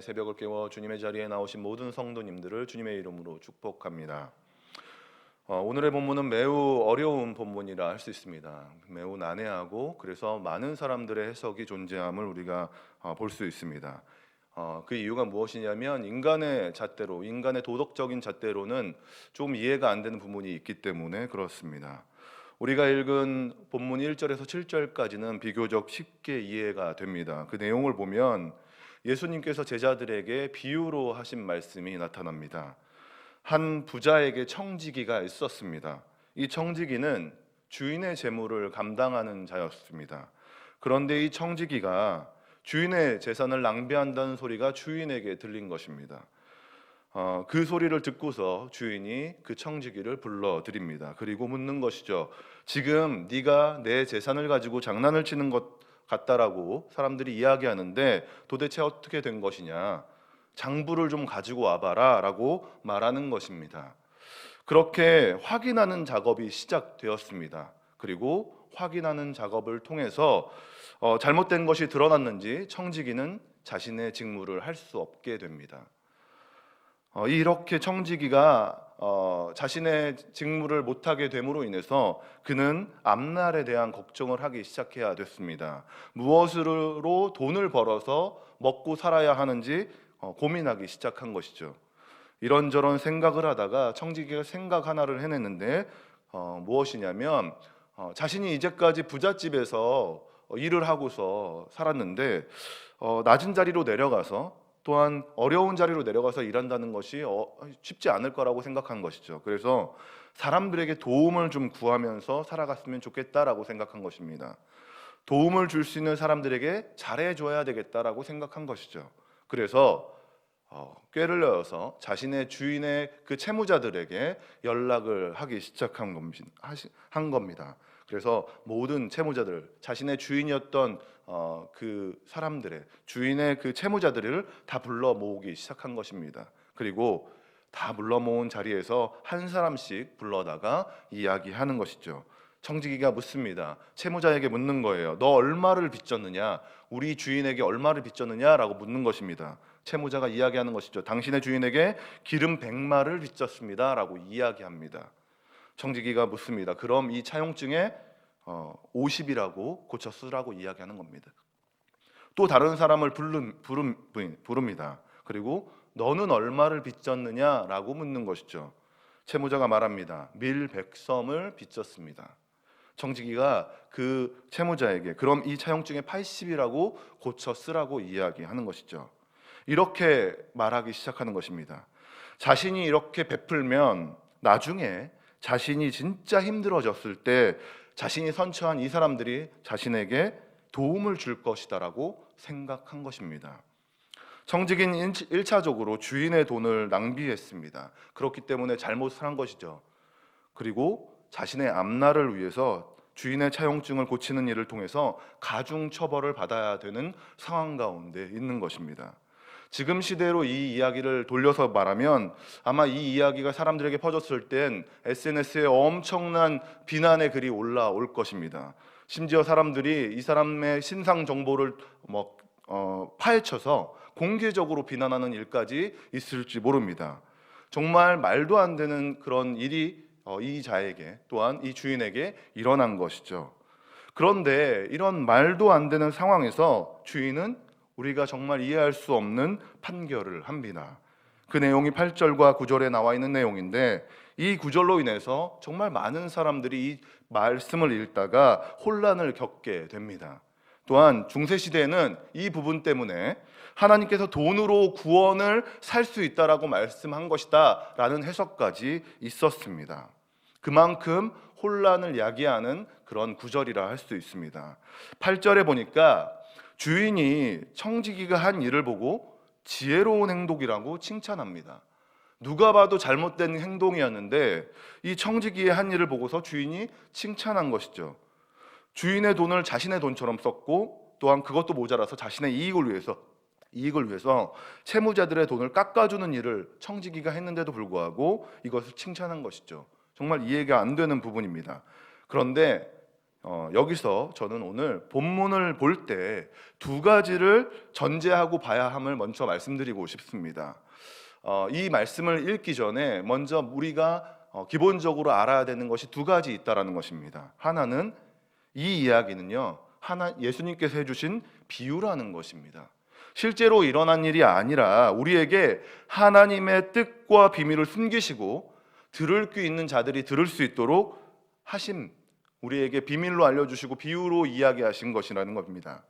새벽을 깨워 주님의 자리에 나오신 모든 성도님들을 주님의 이름으로 축복합니다. 어, 오늘의 본문은 매우 어려운 본문이라 할 수 있습니다. 매우 난해하고 그래서 많은 사람들의 해석이 존재함을 우리가 어, 볼수 있습니다. 어, 그 이유가 무엇이냐면 인간의 잣대로, 인간의 도덕적인 잣대로는 좀 이해가 안 되는 부분이 있기 때문에 그렇습니다. 우리가 읽은 본문 1절에서 7절까지는 비교적 쉽게 이해가 됩니다. 그 내용을 보면 예수님께서 제자들에게 비유로 하신 말씀이 나타납니다. 한 부자에게 청지기가 있었습니다. 이 청지기는 주인의 재물을 감당하는 자였습니다. 그런데 이 청지기가 주인의 재산을 낭비한다는 소리가 주인에게 들린 것입니다. 어, 그 소리를 듣고서 주인이 그 청지기를 불러드립니다. 그리고 묻는 것이죠. 지금 네가 내 재산을 가지고 장난을 치는 것 같다라고 사람들이 이야기하는데 도대체 어떻게 된 것이냐? 장부를 좀 가지고 와봐라라고 말하는 것입니다. 그렇게 확인하는 작업이 시작되었습니다. 그리고 확인하는 작업을 통해서 어, 잘못된 것이 드러났는지 청지기는 자신의 직무를 할 수 없게 됩니다. 어, 이렇게 청지기가 어, 자신의 직무를 못하게 됨으로 인해서 그는 앞날에 대한 걱정을 하기 시작해야 됐습니다. 무엇으로 돈을 벌어서 먹고 살아야 하는지 어, 고민하기 시작한 것이죠. 이런저런 생각을 하다가 청지기가 생각 하나를 해냈는데 어, 무엇이냐면 어, 자신이 이제까지 부잣집에서 어, 일을 하고서 살았는데 어, 낮은 자리로 내려가서 또한 어려운 자리로 내려가서 일한다는 것이 어, 쉽지 않을 거라고 생각한 것이죠. 그래서 사람들에게 도움을 좀 구하면서 살아갔으면 좋겠다라고 생각한 것입니다. 도움을 줄 수 있는 사람들에게 잘해줘야 되겠다라고 생각한 것이죠. 그래서 어, 꾀를 내어서 자신의 주인의 그 채무자들에게 연락을 하기 시작한 겁니다. 그래서 모든 채무자들, 자신의 주인이었던 어, 그 사람들의 주인의 그 채무자들을 다 불러 모으기 시작한 것입니다. 그리고 다 불러 모은 자리에서 한 사람씩 불러다가 이야기하는 것이죠. 청지기가 묻습니다. 채무자에게 묻는 거예요. 너 얼마를 빚졌느냐? 우리 주인에게 얼마를 빚졌느냐라고 묻는 것입니다. 채무자가 이야기하는 것이죠. 당신의 주인에게 기름 100마를 빚졌습니다라고 이야기합니다. 청지기가 묻습니다. 그럼 이 차용증에 어, 50이라고 고쳐 쓰라고 이야기하는 겁니다. 또 다른 사람을 부른, 부름, 부릅니다. 그리고 너는 얼마를 빚졌느냐라고 묻는 것이죠. 채무자가 말합니다. 밀 백섬을 빚졌습니다. 청지기가 그 채무자에게 그럼 이 차용증에 80이라고 고쳐 쓰라고 이야기하는 것이죠. 이렇게 말하기 시작하는 것입니다. 자신이 이렇게 베풀면 나중에 자신이 진짜 힘들어졌을 때 자신이 선처한 이 사람들이 자신에게 도움을 줄 것이다라고 생각한 것입니다. 청지기는 1차적으로 주인의 돈을 낭비했습니다. 그렇기 때문에 잘못을 한 것이죠. 그리고 자신의 앞날을 위해서 주인의 차용증을 고치는 일을 통해서 가중 처벌을 받아야 되는 상황 가운데 있는 것입니다. 지금 시대로 이 이야기를 돌려서 말하면 아마 이 이야기가 사람들에게 퍼졌을 땐 SNS에 엄청난 비난의 글이 올라올 것입니다. 심지어 사람들이 이 사람의 신상 정보를 뭐 어, 파헤쳐서 공개적으로 비난하는 일까지 있을지 모릅니다. 정말 말도 안 되는 그런 일이 어, 이 자에게 또한 이 주인에게 일어난 것이죠. 그런데 이런 말도 안 되는 상황에서 주인은 우리가 정말 이해할 수 없는 판결을 합니다. 그 내용이 8절과 9절에 나와 있는 내용인데 이 구절로 인해서 정말 많은 사람들이 이 말씀을 읽다가 혼란을 겪게 됩니다. 또한 중세 시대에는 이 부분 때문에 하나님께서 돈으로 구원을 살 수 있다라고 말씀한 것이다라는 해석까지 있었습니다. 그만큼 혼란을 야기하는 그런 구절이라 할 수 있습니다. 8절에 보니까 주인이 청지기가 한 일을 보고 지혜로운 행동이라고 칭찬합니다. 누가 봐도 잘못된 행동이었는데 이 청지기의 한 일을 보고서 주인이 칭찬한 것이죠. 주인의 돈을 자신의 돈처럼 썼고 또한 그것도 모자라서 자신의 이익을 위해서 이익을 위해서 채무자들의 돈을 깎아주는 일을 청지기가 했는데도 불구하고 이것을 칭찬한 것이죠. 정말 이해가 안 되는 부분입니다. 그런데 어, 여기서 저는 오늘 본문을 볼 때 두 가지를 전제하고 봐야 함을 먼저 말씀드리고 싶습니다. 어, 이 말씀을 읽기 전에 먼저 우리가 어, 기본적으로 알아야 되는 것이 두 가지 있다라는 것입니다. 하나는 이 이야기는요, 하나 예수님께서 해주신 비유라는 것입니다. 실제로 일어난 일이 아니라 우리에게 하나님의 뜻과 비밀을 숨기시고 들을 귀 있는 자들이 들을 수 있도록 하심 우리에게 비밀로 알려주시고 비유로 이야기하신 것이라는 겁니다.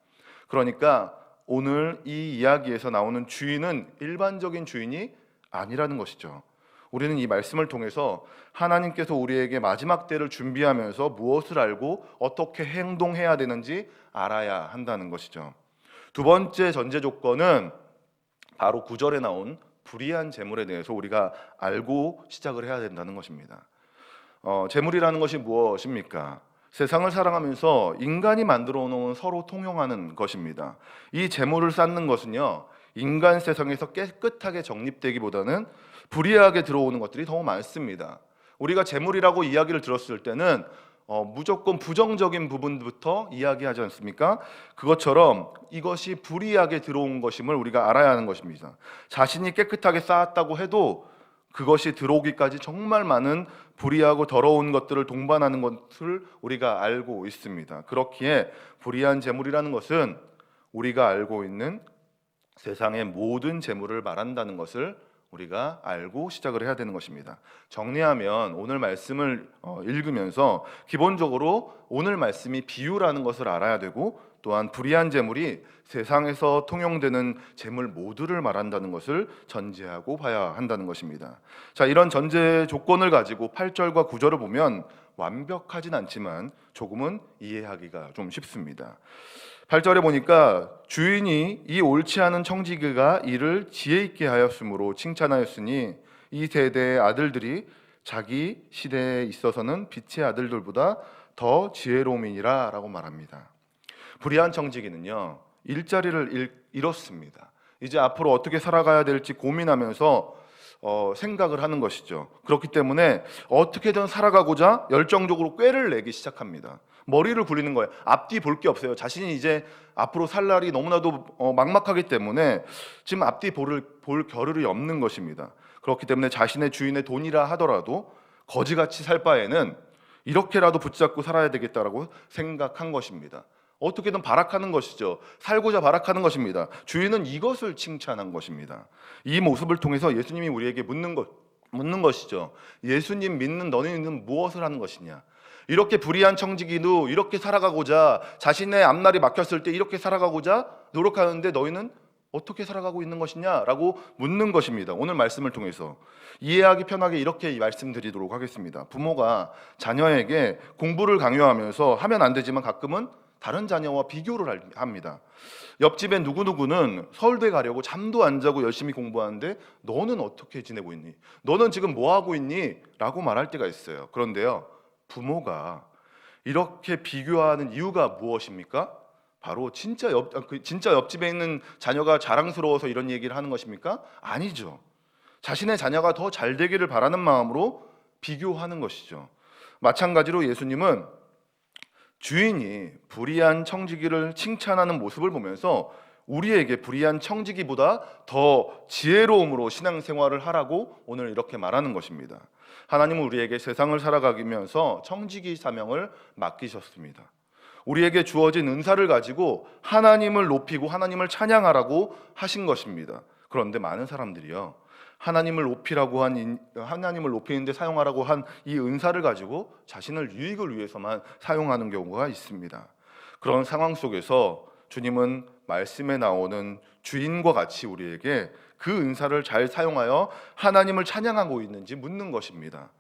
그러니까 오늘 이 이야기에서 나오는 주인은 일반적인 주인이 아니라는 것이죠. 우리는 이 말씀을 통해서 하나님께서 우리에게 마지막 때를 준비하면서 무엇을 알고 어떻게 행동해야 되는지 알아야 한다는 것이죠. 두 번째 전제 조건은 바로 구절에 나온 불의한 재물에 대해서 우리가 알고 시작을 해야 된다는 것입니다. 어, 재물이라는 것이 무엇입니까? 세상을 살아가면서 인간이 만들어 놓은 서로 통용하는 것입니다. 이 재물을 쌓는 것은요, 인간 세상에서 깨끗하게 정립되기보다는 불이하게 들어오는 것들이 더 많습니다. 우리가 재물이라고 이야기를 들었을 때는 어, 무조건 부정적인 부분부터 이야기하지 않습니까? 그것처럼 이것이 불이하게 들어온 것임을 우리가 알아야 하는 것입니다. 자신이 깨끗하게 쌓았다고 해도 그것이 들어오기까지 정말 많은 불의하고 더러운 것들을 동반하는 것을 우리가 알고 있습니다. 그렇기에 불의한 재물이라는 것은 우리가 알고 있는 세상의 모든 재물을 말한다는 것을 우리가 알고 시작을 해야 되는 것입니다. 정리하면 오늘 말씀을 어, 읽으면서 기본적으로 오늘 말씀이 비유라는 것을 알아야 되고 또한 불의한 재물이 세상에서 통용되는 재물 모두를 말한다는 것을 전제하고 봐야 한다는 것입니다. 자, 이런 전제 조건을 가지고 8절과 9절을 보면 완벽하진 않지만 조금은 이해하기가 좀 쉽습니다. 8절에 보니까 주인이 이 옳지 않은 청지기가 이를 지혜 있게 하였으므로 칭찬하였으니 이 세대의 아들들이 자기 시대에 있어서는 빛의 아들들보다 더 지혜로움이니라라고 말합니다. 불의한 청지기는요 일자리를 잃, 잃었습니다. 이제 앞으로 어떻게 살아가야 될지 고민하면서 어, 생각을 하는 것이죠. 그렇기 때문에 어떻게든 살아가고자 열정적으로 꾀를 내기 시작합니다. 머리를 굴리는 거예요. 앞뒤 볼 게 없어요. 자신이 이제 앞으로 살 날이 너무나도 어, 막막하기 때문에 지금 앞뒤 볼, 볼 겨를이 없는 것입니다. 그렇기 때문에 자신의 주인의 돈이라 하더라도 거지같이 살 바에는 이렇게라도 붙잡고 살아야 되겠다라고 생각한 것입니다. 어떻게든 발악하는 것이죠. 살고자 발악하는 것입니다. 주인은 이것을 칭찬한 것입니다. 이 모습을 통해서 예수님이 우리에게 묻는 것 묻는 것이죠. 예수님 믿는 너희는 무엇을 하는 것이냐? 이렇게 불의한 청지기도 이렇게 살아가고자 자신의 앞날이 막혔을 때 이렇게 살아가고자 노력하는데 너희는 어떻게 살아가고 있는 것이냐라고 묻는 것입니다. 오늘 말씀을 통해서 이해하기 편하게 이렇게 말씀드리도록 하겠습니다. 부모가 자녀에게 공부를 강요하면서 하면 안 되지만 가끔은 다른 자녀와 비교를 합니다. 옆집에 누구누구는 서울대 가려고 잠도 안 자고 열심히 공부하는데 너는 어떻게 지내고 있니? 너는 지금 뭐 하고 있니? 라고 말할 때가 있어요. 그런데요. 부모가 이렇게 비교하는 이유가 무엇입니까? 바로 진짜 옆 아, 그 진짜 옆집에 있는 자녀가 자랑스러워서 이런 얘기를 하는 것입니까? 아니죠. 자신의 자녀가 더 잘 되기를 바라는 마음으로 비교하는 것이죠. 마찬가지로 예수님은 주인이 불의한 청지기를 칭찬하는 모습을 보면서 우리에게 불의한 청지기보다 더 지혜로움으로 신앙생활을 하라고 오늘 이렇게 말하는 것입니다. 하나님은 우리에게 세상을 살아가면서 청지기 사명을 맡기셨습니다. 우리에게 주어진 은사를 가지고 하나님을 높이고 하나님을 찬양하라고 하신 것입니다. 그런데 많은 사람들이요. 하나님을 높이라고 한 인- 하나님을 높이는데 사용하라고 한 이 은사를 가지고 자신을 유익을 위해서만 사용하는 경우가 있습니다. 그런 상황 속에서 주님은 말씀에 나오는 주인과 같이 우리에게 그 은사를 잘 사용하여 하나님을 찬양하고 있는지 묻는 것입니다.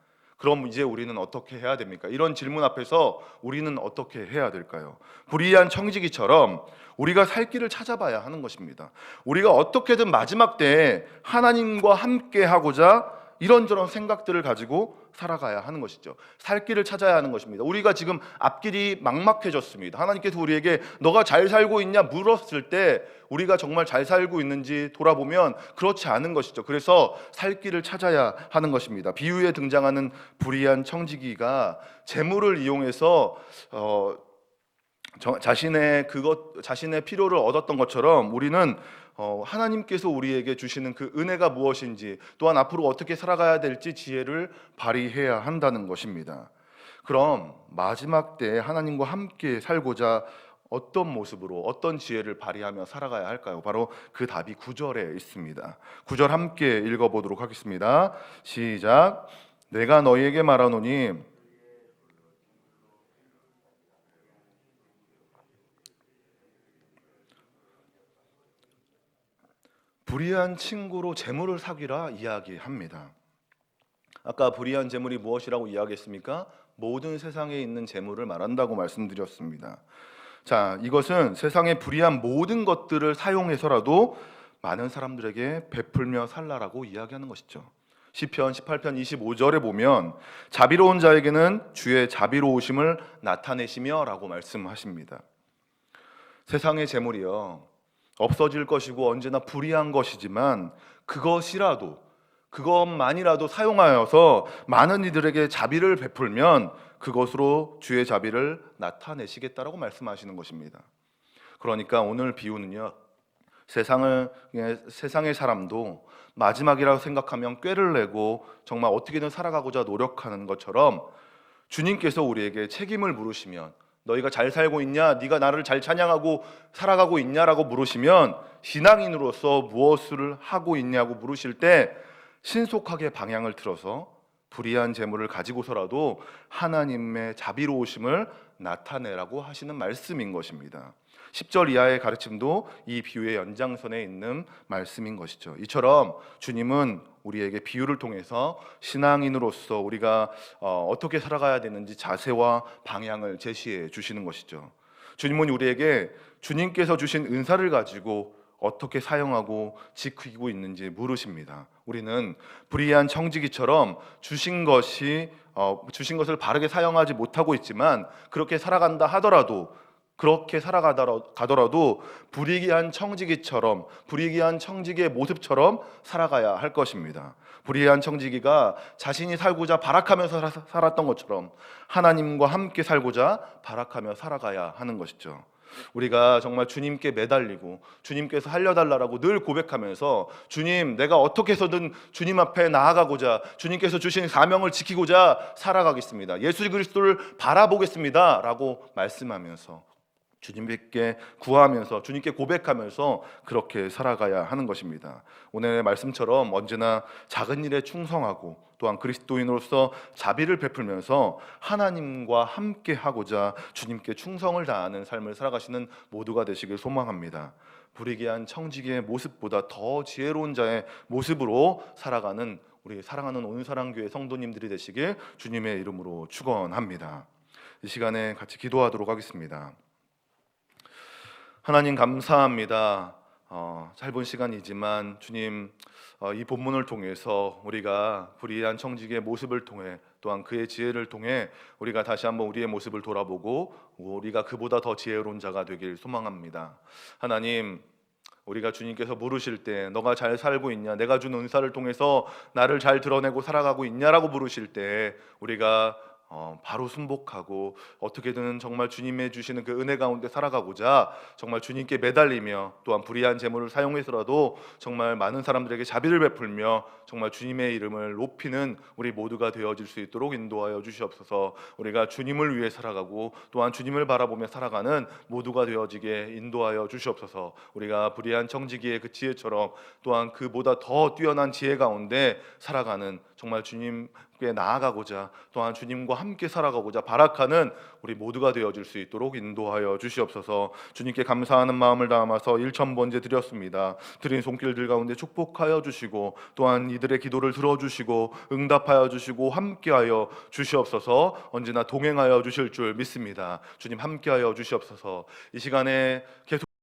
그럼 이제 우리는 어떻게 해야 됩니까? 이런 질문 앞에서 우리는 어떻게 해야 될까요? 불의한 청지기처럼 우리가 살 길을 찾아봐야 하는 것입니다. 우리가 어떻게든 마지막 때에 하나님과 함께 하고자 이런저런 생각들을 가지고 살아가야 하는 것이죠. 살 길을 찾아야 하는 것입니다. 우리가 지금 앞길이 막막해졌습니다. 하나님께서 우리에게 너가 잘 살고 있냐 물었을 때 우리가 정말 잘 살고 있는지 돌아보면 그렇지 않은 것이죠. 그래서 살 길을 찾아야 하는 것입니다. 비유에 등장하는 불의한 청지기가 재물을 이용해서 어, 저- 자신의 그것 자신의 필요를 얻었던 것처럼 우리는 어, 하나님께서 우리에게 주시는 그 은혜가 무엇인지 또한 앞으로 어떻게 살아가야 될지 지혜를 발휘해야 한다는 것입니다. 그럼 마지막 때 하나님과 함께 살고자 어떤 모습으로 어떤 지혜를 발휘하며 살아가야 할까요? 바로 그 답이 구절에 있습니다. 구절 함께 읽어 보도록 하겠습니다. 시작. 내가 너희에게 말하노니 불의한 친구로 재물을 사귀라 이야기합니다. 아까 불의한 재물이 무엇이라고 이야기했습니까? 모든 세상에 있는 재물을 말한다고 말씀드렸습니다. 자, 이것은 세상의 불의한 모든 것들을 사용해서라도 많은 사람들에게 베풀며 살라라고 이야기하는 것이죠. 시편 18편 25절에 보면 자비로운 자에게는 주의 자비로우심을 나타내시며라고 말씀하십니다. 세상의 재물이요 없어질 것이고 언제나 불의한 것이지만 그것이라도 그것만이라도 사용하여서 많은 이들에게 자비를 베풀면 그것으로 주의 자비를 나타내시겠다라고 말씀하시는 것입니다. 그러니까 오늘 비유는요 세상을 예, 세상의 사람도 마지막이라고 생각하면 꾀를 내고 정말 어떻게든 살아가고자 노력하는 것처럼 주님께서 우리에게 책임을 물으시면 너희가 잘 살고 있냐? 네가 나를 잘 찬양하고 살아가고 있냐라고 물으시면 신앙인으로서 무엇을 하고 있냐고 물으실 때 신속하게 방향을 틀어서 불의한 재물을 가지고서라도 하나님의 자비로우심을 나타내라고 하시는 말씀인 것입니다. 10절 이하의 가르침도 이 비유의 연장선에 있는 말씀인 것이죠. 이처럼 주님은 우리에게 비유를 통해서 신앙인으로서 우리가 어, 어떻게 살아가야 되는지 자세와 방향을 제시해 주시는 것이죠. 주님은 우리에게 주님께서 주신 은사를 가지고 어떻게 사용하고 지키고 있는지 물으십니다. 우리는 불의한 청지기처럼 주신 것이 어, 주신 것을 바르게 사용하지 못하고 있지만 그렇게 살아간다 하더라도 그렇게 살아가더라도 불의한 청지기처럼 불의한 청지기의 모습처럼 살아가야 할 것입니다. 불의한 청지기가 자신이 살고자 발악하면서 살- 살았던 것처럼 하나님과 함께 살고자 발악하며 살아가야 하는 것이죠. 우리가 정말 주님께 매달리고 주님께서 살려달라고 늘 고백하면서 주님 내가 어떻게 해서든 주님 앞에 나아가고자 주님께서 주신 사명을 지키고자 살아가겠습니다. 예수 그리스도를 바라보겠습니다라고 말씀하면서 주님께 구하면서 주님께 고백하면서 그렇게 살아가야 하는 것입니다. 오늘의 말씀처럼 언제나 작은 일에 충성하고 또한 그리스도인으로서 자비를 베풀면서 하나님과 함께 하고자 주님께 충성을 다하는 삶을 살아가시는 모두가 되시길 소망합니다. 불의기한 청지기의 모습보다 더 지혜로운 자의 모습으로 살아가는 우리 사랑하는 온사랑교회 성도님들이 되시길 주님의 이름으로 축원합니다. 이 시간에 같이 기도하도록 하겠습니다. 하나님 감사합니다. 어, 짧은 시간이지만 주님 어, 이 본문을 통해서 우리가 불의한 청지기의 모습을 통해 또한 그의 지혜를 통해 우리가 다시 한번 우리의 모습을 돌아보고 우리가 그보다 더 지혜로운 자가 되길 소망합니다. 하나님 우리가 주님께서 물으실 때 너가 잘 살고 있냐 내가 준 은사를 통해서 나를 잘 드러내고 살아가고 있냐라고 물으실 때 우리가 어, 바로 순복하고 어떻게든 정말 주님의 주시는 그 은혜 가운데 살아가고자 정말 주님께 매달리며 또한 불의한 재물을 사용해서라도 정말 많은 사람들에게 자비를 베풀며 정말 주님의 이름을 높이는 우리 모두가 되어질 수 있도록 인도하여 주시옵소서. 우리가 주님을 위해 살아가고 또한 주님을 바라보며 살아가는 모두가 되어지게 인도하여 주시옵소서. 우리가 불의한 청지기의 그 지혜처럼 또한 그보다 더 뛰어난 지혜 가운데 살아가는 정말 주님께 나아가고자 또한 주님과 함께 살아가고자 발악하는 우리 모두가 되어질 수 있도록 인도하여 주시옵소서. 주님께 감사하는 마음을 담아서 1천 번째 드렸습니다. 드린 손길들 가운데 축복하여 주시고 또한 이들의 기도를 들어주시고 응답하여 주시고 함께하여 주시옵소서. 언제나 동행하여 주실 줄 믿습니다. 주님 함께하여 주시옵소서. 이 시간에 계속